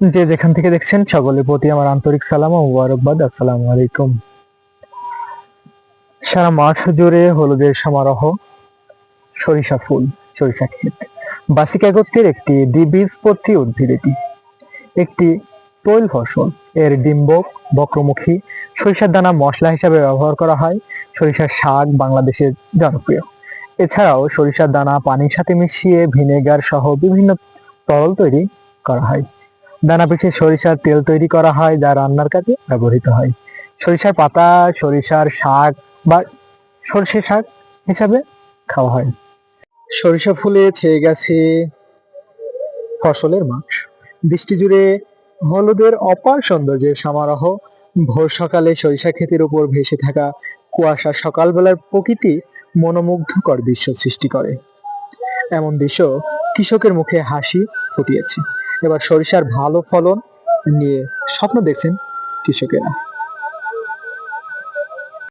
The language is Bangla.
যে যেখান থেকে দেখছেন, সকলের প্রতি আমার আন্তরিক সালাম ও মুবারকবাদ। আসসালামু আলাইকুম। সারা মাঠ জুড়ে হলুদের সমারোহ, সরিষা ফুল, সরিষা ক্ষেত। বাসিকা একটি দ্বিবীজপত্রী উদ্ভিদ এটি একটি তৈল ফসল, এর ডিম্বক, বক্রমুখী, সরিষার দানা মশলা হিসাবে ব্যবহার করা হয়। সরিষার শাক বাংলাদেশের জনপ্রিয়। এছাড়াও সরিষার দানা পানির সাথে মিশিয়ে ভিনেগার সহ বিভিন্ন তরল তৈরি করা হয়। দানা পিষে সরিষার তেল তৈরি করা হয়, যা রান্নার কাজে ব্যবহৃত হয়। সরিষার পাতা, সরিষার শাক বা সর্ষে শাক হিসাবে খাওয়া হয়। সরিষা ফুলে ছেয়ে গেছে ফসলের মাঠ। দৃষ্টি জুড়ে হলুদের অপার সৌন্দর্যের সমারোহ। ভোর সকালে সরিষা ক্ষেতের উপর ভেসে থাকা কুয়াশা সকালবেলার প্রকৃতি মনোমুগ্ধকর দৃশ্য সৃষ্টি করে। এমন দৃশ্য কৃষকের মুখে হাসি ফুটিয়েছে। এবার সরিষার ভালো ফলন নিয়ে স্বপ্ন দেখছেন কৃষকেরা।